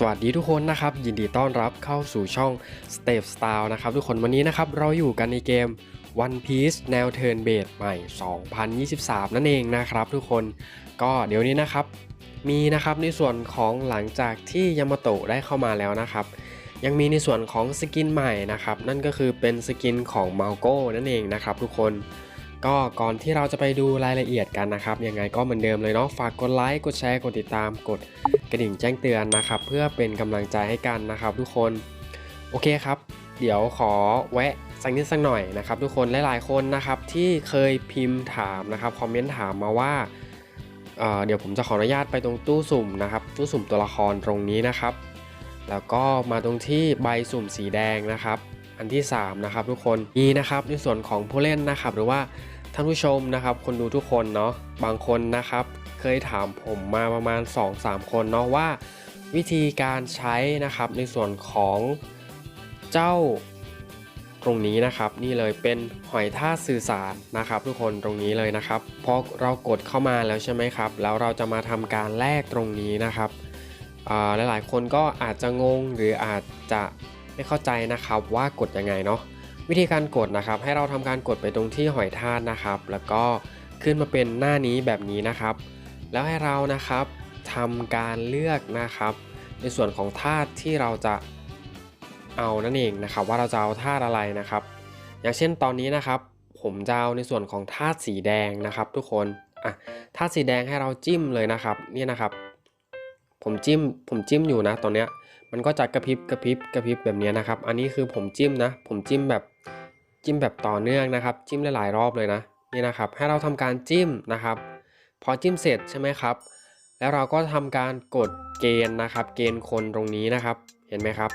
สวัสดีทุกคนนะครับ ยินดีต้อนรับเข้าสู่ช่อง Step Style นะครับ ทุกคนวันนี้นะครับ เราอยู่กันในเกม One Piece แนว Turn Based ใหม่ 2023 นั่นเองนะครับทุกคนก็เดี๋ยวนี้นะครับ มีนะครับในส่วนของหลังจากที่ยามาโตะได้เข้ามาแล้วนะครับ ยังมีในส่วนของสกินใหม่นะครับ นั่นก็คือเป็นสกินของมาโก้นั่นเองนะครับทุกคน ก็ก่อนที่เราจะไปดูรายละเอียดกันนะครับยังไงก็เหมือนเดิมเลยเนาะฝากกดไลค์กดแชร์กดติดตามกดกระดิ่งแจ้งเตือนนะครับ เพื่อเป็นกำลังใจให้กันนะครับ ทุกคนโอเคครับ เดี๋ยวขอแวะสักนิดสักหน่อยนะครับ ทุกคนหลายๆคนนะครับที่เคยพิมพ์ถามนะครับคอมเมนต์ถามมาว่าเเดี๋ยวผมจะขออนุญาตไปตรงตู้สุ่มนะครับ ตู้สุ่มตัวละครตรงนี้นะครับ แล้วก็มาตรงที่ใบสุ่มสีแดงนะครับ อันที่ 3 นะครับทุกคนมีนะครับในส่วนของผู้เล่นนะครับ หรือว่า ท่านผู้ชมนะครับ คนดูทุกคนเนาะบางคนนะครับ เคยถามผมมาประมาณ 2-3 คนเนาะว่า วิธีการใช้นะครับในส่วนของเจ้าตรงนี้นะครับ นี่เลยเป็นหอยท่าสื่อสารนะครับ ทุกคนตรงนี้เลยนะครับพอเรากดเข้ามาแล้วใช่ไหมครับ แล้วเราจะมาทำการแลกตรงนี้นะครับอ่ายหลายคนก็อาจจะงงหรืออาจจะไม่เข้าใจนะครับว่ากดยังไงเนาะ วิธีการกดนะครับให้เราทำการกดไปตรงที่หอยทากนะครับ แล้วก็ขึ้นมาเป็นหน้านี้แบบนี้นะครับ แล้วให้เรานะครับทำการเลือกนะครับ ในส่วนของธาตุที่เราจะเอานั่นเองนะครับ ว่าเราจะเอาธาตุอะไรนะครับ อย่างเช่นตอนนี้นะครับ ผมจะเอาในส่วนของธาตุสีแดงนะครับ ทุกคนอะธาตุสีแดงให้เราจิ้มเลยนะครับ นี่นะครับ ผมจิ้มผมจิ้มอยู่นะตอนเนี้ย มันก็จะกระพริบกระพริบกระพริบแบบนี้นะครับ อันนี้คือผมจิ้มนะ ผมจิ้มแบบจิ้มแบบต่อเนื่องนะครับ จิ้มหลายๆรอบเลยนะนี่นะครับ ให้เราทำการจิ้มนะครับ พอจิ้มเสร็จใช่ไหมครับ แล้วเราก็ทำการกดเกณฑ์นะครับ เกณฑ์คนตรงนี้นะครับ เห็นไหมครับ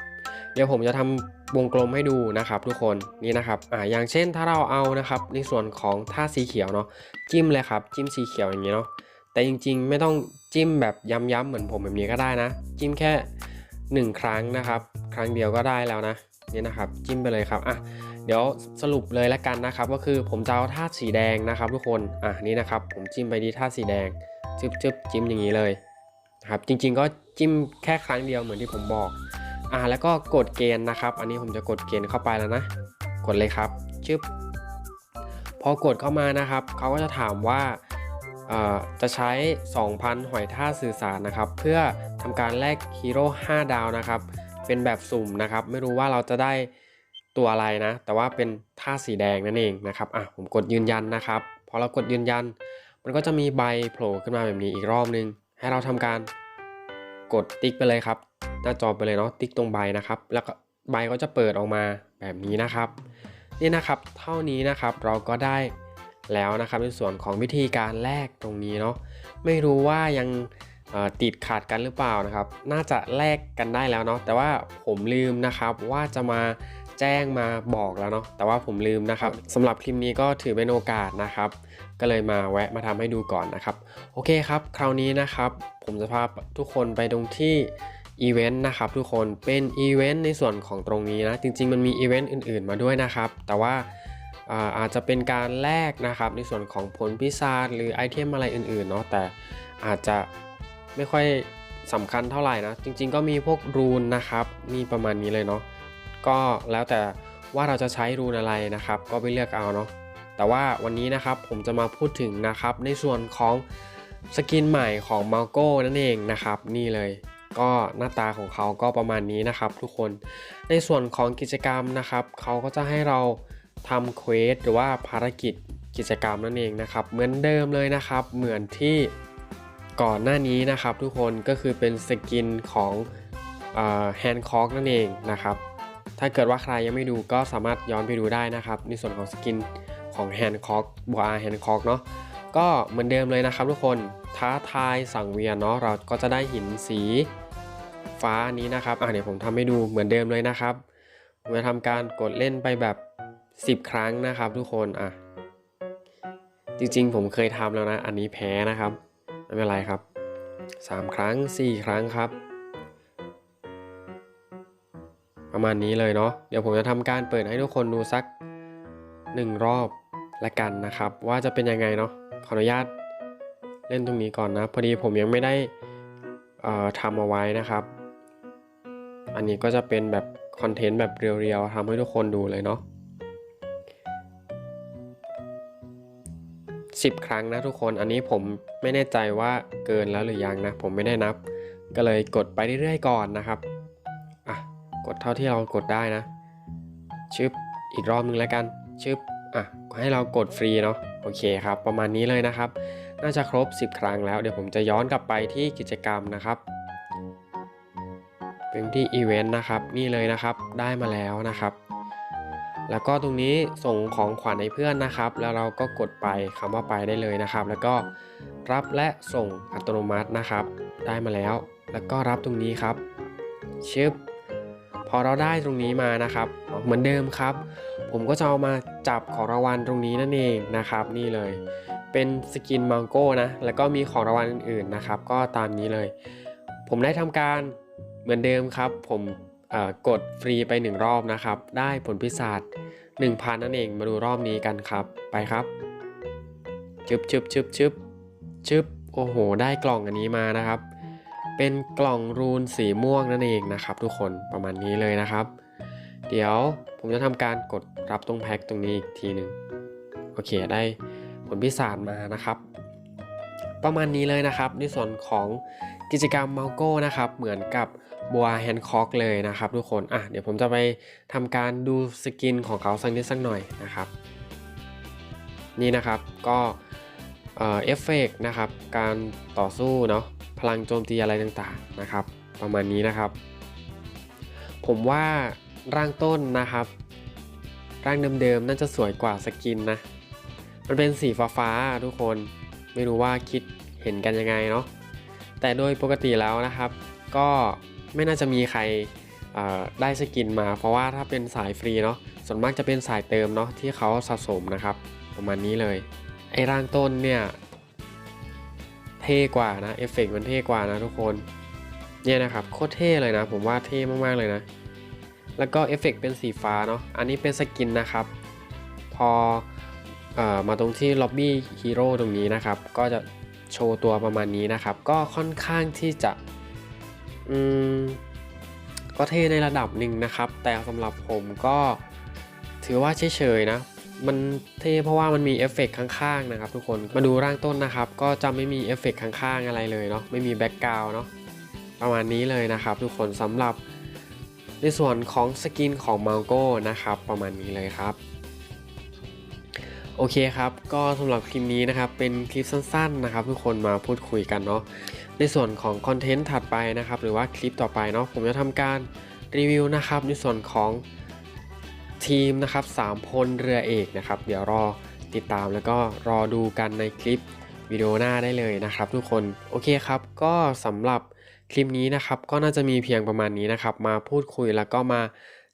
เดี๋ยวผมจะทำวงกลมให้ดูนะครับ ทุกคนนี่นะครับอ่าอย่างเช่นถ้าเราเอานะครับ ในส่วนของท่าสีเขียวเนาะจิ้มเลยครับ จิ้มสีเขียวอย่างนี้เนาะแต่จริงๆ ไม่ต้องจิ้มแบบย้ำๆเหมือนผมแบบนี้ก็ได้นะ จิ้มแค่ 1 ครั้งนะครับ ครั้งเดียวก็ได้แล้วนะนี่นะครับจิ้มไปเลยครับอะเดี๋ยวสรุปเลยล้วกันนะครับ ก็คือผมจะเอาธาตุสีแดงนะครับ ทุกคนอะนี่นะครับ ผมจิ้มไปที่ธาตุสีแดงจึ๊บจึ๊บจิ้มอย่างนี้เลยนะครับ จริง ๆ ก็จิ้มแค่ครั้งเดียวเหมือนที่ผมบอกอะแล้วก็กดเกณฑ์นะครับ อันนี้ผมจะกดเกณฑ์เข้าไปแล้วนะ กดเลยครับจึ๊บพอกดเข้ามานะครับเขาก็จะถามว่า จะใช้ 2,000 หอยท่าสื่อสารนะครับ เพื่อทำการแลกฮีโร่5ดาวนะครับ เป็นแบบสุ่มนะครับ ไม่รู้ว่าเราจะได้ตัวอะไรนะ แต่ว่าเป็นท่าสีแดงนั่นเองนะครับ อะ ผมกดยืนยันนะครับ พอเรากดยืนยัน มันก็จะมีใบโผล่ขึ้นมาแบบนี้อีกรอบนึง ให้เราทำการกดติ๊กไปเลยครับ หน้าจอไปเลยเนาะ ติ๊กตรงใบนะครับ แล้วก็ใบก็จะเปิดออกมาแบบนี้นะครับ นี่นะครับ เท่านี้นะครับ เราก็ได้ แล้วนะครับในส่วนของวิธีการแลกตรงนี้เนาะไม่รู้ว่ายังเอ่อติดขาดกันหรือเปล่านะครับ น่าจะแลกกันได้แล้วเนาะแต่ว่าผมลืมนะครับว่าจะมาแจ้งมาบอกแล้วเนาะแต่ว่าผมลืมนะครับสำหรับคลิปนี้ก็ถือเป็นโอกาสนะครับ ก็เลยมาแวะมาทำให้ดูก่อนนะครับ โอเคครับ คราวนี้นะครับ ผมจะพาทุกคนไปตรงที่อีเวนต์นะครับทุกคนเป็นอีเวนต์ในส่วนของตรงนี้นะ จริง ๆ มันมีอีเวนต์อื่น ๆ มาด้วยนะครับ แต่ว่า อาจจะเป็นการแลกนะครับในส่วนของผลพิศาจหรือไอเทมอะไรอื่นๆเนาะแต่อาจจะไม่ค่อยสำคัญเท่าไหร่นะ จริงๆก็มีพวกรูนนะครับมีประมาณนี้เลยเนาะก็แล้วแต่ว่าเราจะใช้รูนอะไรนะครับ ก็ไปเลือกเอาเนาะแต่ว่าวันนี้นะครับผมจะมาพูดถึงนะครับ ในส่วนของสกินใหม่ของมาโก้นั่นเองนะครับ นี่เลยก็หน้าตาของเขาก็ประมาณนี้นะครับ ทุกคนในส่วนของกิจกรรมนะครับ เขาก็จะให้เรา ทำเควสหรือว่าภารกิจกิจกรรมนั่นเองนะครับ เหมือนเดิมเลยนะครับ เหมือนที่ก่อนหน้านี้นะครับ ทุกคนก็คือเป็นสกินของแฮนด์คอกนั่นเองนะครับ ถ้าเกิดว่าใครยังไม่ดูก็สามารถย้อนไปดูได้นะครับ ในส่วนของสกินของแฮนด์คอกบัวแฮนด์คอกเนาะก็เหมือนเดิมเลยนะครับ ทุกคนท้าทายสังเวียนเนาะเราก็จะได้หินสีฟ้านี้นะครับอะเดี๋ยวผมทำให้ดูเหมือนเดิมเลยนะครับผมจะทำการกดเล่นไปแบบ 10 ครั้งนะครับ ทุกคนอะจริงๆ ผมเคยทำแล้วนะ อันนี้แพ้นะครับไม่เป็นไรครับ 3 ครั้ง 4 ครั้งครับ ประมาณนี้เลยเนาะเดี๋ยวผมจะทำการเปิดให้ทุกคนดูสัก 1 รอบละกันนะครับ ว่าจะเป็นยังไงเนาะขออนุญาตเล่นตรงนี้ก่อนนะ พอดีผมยังไม่ได้ทำเอาไว้นะครับ อันนี้ก็จะเป็นแบบคอนเทนต์แบบเรียวๆทำให้ทุกคนดูเลยเนาะ สิบครั้งนะทุกคนอันนี้ผมไม่แน่ใจว่าเกินแล้วหรือยังนะ ผมไม่ได้นับ ก็เลยกดไปเรื่อยๆก่อนนะครับอะกดเท่าที่เรากดได้นะ ชึบอีกรอบนึงแล้วกัน ชึบอะให้เรากดฟรีเนาะโอเคครับ ประมาณนี้เลยนะครับ น่าจะครบ 10 ครั้งแล้วเดี๋ยวผมจะย้อนกลับไปที่กิจกรรมนะครับเป็นที่อีเวนต์นะครับ นี่เลยนะครับ ได้มาแล้วนะครับ แล้วก็ตรงนี้ส่งของขวัญให้เพื่อนนะครับ แล้วเราก็กดไปคำว่าไปได้เลยนะครับ แล้วก็รับและส่งอัตโนมัตินะครับ ได้มาแล้ว แล้วก็รับตรงนี้ครับชึบพอเราได้ตรงนี้มานะครับ เหมือนเดิมครับ ผมก็จะเอามาจับของรางวัลตรงนี้นั่นเองนะครับ นี่เลย เป็นสกินมังโก้นะ แล้วก็มีของรางวัลอื่นๆนะครับ ก็ตามนี้เลย ผมได้ทำการเหมือนเดิมครับ ผม กดฟรีไปหนึ่งรอบนะครับ ได้ผลพิศาจ1,000 นั่นเองมาดูรอบนี้กันครับไปครับชึบชึบชึบชึบชึบโอ้โห ได้กล่องอันนี้มานะครับ เป็นกล่องรูนสีม่วงนั่นเองนะครับ ทุกคนประมาณนี้เลยนะครับ เดี๋ยวผมจะทำการกดรับตรงแพ็คตรงนี้อีกทีหนึ่งโอเคได้ผลพิศาจมานะครับ ประมาณนี้เลยนะครับ ในส่วนของกิจกรรมมัลโก้นะครับ เหมือนกับ บัวแฮนค็อกเลยนะครับทุกคน อะเดี๋ยวผมจะไปทำการดูสกินของเขาสักนิดสักหน่อยนะครับ นี่นะครับก็เอ่อเอฟเฟกต์นะครับ การต่อสู้เนาะพลังโจมตีอะไรต่างๆนะครับ ประมาณนี้นะครับ ผมว่าร่างต้นนะครับ ร่างเดิมๆน่าจะสวยกว่าสกินนะ มันเป็นสีฟ้าๆทุกคนไม่รู้ว่าคิดเห็นกันยังไงเนาะแต่โดยปกติแล้วนะครับ ก็ ไม่น่าจะมีใครได้สกินมา เพราะว่าถ้าเป็นสายฟรีเนาะส่วนมากจะเป็นสายเติมเนาะที่เขาสะสมนะครับ ประมาณนี้เลยไอ้ร่างต้นเนี่ยเท่กว่านะเอฟเฟกต์มันเท่กว่านะทุกคนเนี่ยนะครับโคตรเท่เลยนะ ผมว่าเท่มากๆเลยนะ แล้วก็เอฟเฟกต์เป็นสีฟ้าเนาะอันนี้เป็นสกินนะครับพอออมาตรงที่ล็อบบี้ฮีโร่ตรงนี้นะครับ ก็จะโชว์ตัวประมาณนี้นะครับ ก็ค่อนข้างที่จะ อืมก็เท่ในระดับหนึ่งนะครับ แต่สำหรับผมก็ถือว่าเฉยๆนะ มันเท่เพราะว่ามันมีเอฟเฟกต์ข้างๆนะครับทุกคนมาดูร่างต้นนะครับ ก็จะไม่มีเอฟเฟกต์ข้างๆอะไรเลยเนาะไม่มีแบ็กกราวน์เนาะประมาณนี้เลยนะครับ ทุกคนสำหรับในส่วนของสกินของมัลโก้นะครับ ประมาณนี้เลยครับ โอเคครับ ก็สำหรับคลิปนี้นะครับ เป็นคลิปสั้นๆนะครับ ทุกคนมาพูดคุยกันเนาะ ในส่วนของคอนเทนต์ถัดไปนะครับ หรือว่าคลิปต่อไปเนาะ ผมจะทำการรีวิวนะครับ ในส่วนของทีมนะครับ3พลเรือเอกนะครับ เดี๋ยวรอติดตามแล้วก็รอดูกันในคลิปวิดีโอหน้าได้เลยนะครับ ทุกคน โอเคครับ ก็สำหรับคลิปนี้นะครับ ก็น่าจะมีเพียงประมาณนี้นะครับ มาพูดคุยแล้วก็มา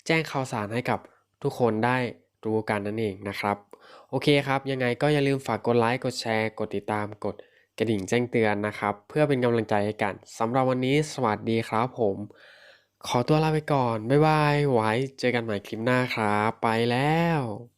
แจ้งข่าวสารให้กับทุกคนได้รู้กันนั่นเองนะครับ โอเคครับ ยังไงก็อย่าลืมฝากกดไลค์กดแชร์ กดติดตามกดกระดิ่งแจ้งเตือนนะครับ เพื่อเป็นกำลังใจให้กันสำหรับวันนี้สวัสดีครับผม ขอตัวลาไปก่อน บ๊ายบาย ไว้เจอกันใหม่คลิปหน้าครับ ไปแล้ว